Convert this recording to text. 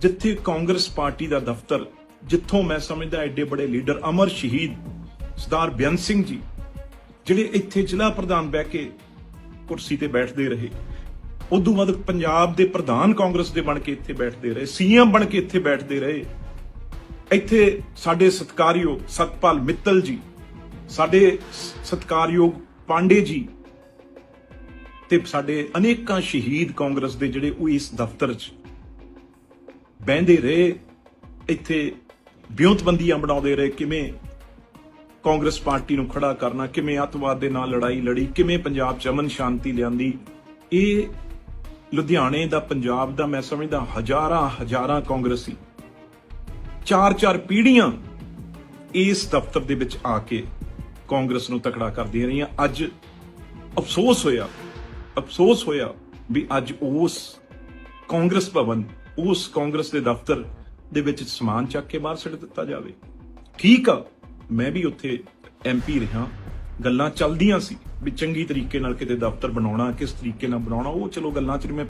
ਜਿੱਥੇ ਕਾਂਗਰਸ ਪਾਰਟੀ ਦਾ ਦਫ਼ਤਰ, ਜਿੱਥੋਂ ਮੈਂ ਸਮਝਦਾ ਐਡੇ ਬੜੇ ਲੀਡਰ ਅਮਰ ਸ਼ਹੀਦ ਸਰਦਾਰ ਬੇਅੰਤ ਸਿੰਘ ਜੀ, ਜਿਹੜੇ ਇੱਥੇ ਜ਼ਿਲ੍ਹਾ ਪ੍ਰਧਾਨ ਬਹਿ ਕੇ ਕੁਰਸੀ ਤੇ ਬੈਠਦੇ ਰਹੇ। ਉਦੋਂ ਬਾਅਦ ਪੰਜਾਬ ਦੇ ਪ੍ਰਧਾਨ ਕਾਂਗਰਸ ਦੇ ਬਣ ਕੇ ਇੱਥੇ ਬੈਠਦੇ ਰਹੇ, ਸੀਐਮ ਬਣ ਕੇ ਇੱਥੇ ਬੈਠਦੇ ਰਹੇ। ਇੱਥੇ ਸਾਡੇ ਸਤਕਾਰਯੋਗ ਸਤਪਾਲ ਮਿੱਤਲ ਜੀ, ਸਾਡੇ ਸ- ਸਤਿਕਾਰਯੋਗ ਪਾਂਡੇ ਜੀ ਤੇ ਸਾਡੇ ਅਨੇਕਾਂ ਸ਼ਹੀਦ ਕਾਂਗਰਸ ਦੇ ਜਿਹੜੇ ਉਹ ਇਸ ਦਫ਼ਤਰ 'ਚ ਬਹਿੰਦੇ ਰਹੇ, ਇੱਥੇ ਵਿਉਂਤਬੰਦੀਆਂ ਬਣਾਉਂਦੇ ਰਹੇ, ਕਿਵੇਂ ਕਾਂਗਰਸ ਪਾਰਟੀ ਨੂੰ ਖੜਾ ਕਰਨਾ, ਕਿਵੇਂ ਅੱਤਵਾਦ ਦੇ ਨਾਲ ਲੜਾਈ ਲੜੀ, ਕਿਵੇਂ ਪੰਜਾਬ 'ਚ ਅਮਨ ਸ਼ਾਂਤੀ ਲਿਆਂਦੀ। ਇਹ ਲੁਧਿਆਣੇ ਦਾ, ਪੰਜਾਬ ਦਾ, ਮੈਂ ਸਮਝਦਾ ਹਜ਼ਾਰਾਂ ਹਜ਼ਾਰਾਂ ਕਾਂਗਰਸੀ ਚਾਰ ਚਾਰ ਪੀੜ੍ਹੀਆਂ ਇਸ ਦਫ਼ਤਰ ਦੇ ਵਿੱਚ ਆ ਕੇ ਕਾਂਗਰਸ ਨੂੰ ਤਕੜਾ ਕਰਦੀਆਂ ਰਹੀਆਂ। ਅੱਜ ਅਫਸੋਸ ਹੋਇਆ ਅਫਸੋਸ ਹੋਇਆ ਵੀ ਅੱਜ ਉਸ ਕਾਂਗਰਸ ਭਵਨ ਉਸ ਕਾਂਗਰਸ ਦੇ ਦਫ਼ਤਰ ਦੇ ਵਿੱਚ ਸਮਾਨ ਚੱਕ ਕੇ ਬਾਹਰ ਸੁੱਟ ਦਿੱਤਾ ਜਾਵੇ। ਠੀਕ ਆ ਮੈਂ ਵੀ ਉੱਥੇ ਐਮਪੀ ਰਿਹਾ। ਗੱਲਾਂ ਚੱਲਦੀਆਂ ਸੀ ਵੀ ਚੰਗੀ ਤਰੀਕੇ ਨਾਲ ਕਿਤੇ ਦਫ਼ਤਰ ਬਣਾਉਣਾ, ਕਿਸ ਤਰੀਕੇ ਨਾਲ ਬਣਾਉਣਾ, ਉਹ ਚਲੋ ਗੱਲਾਂ ਚ ਮੈਂ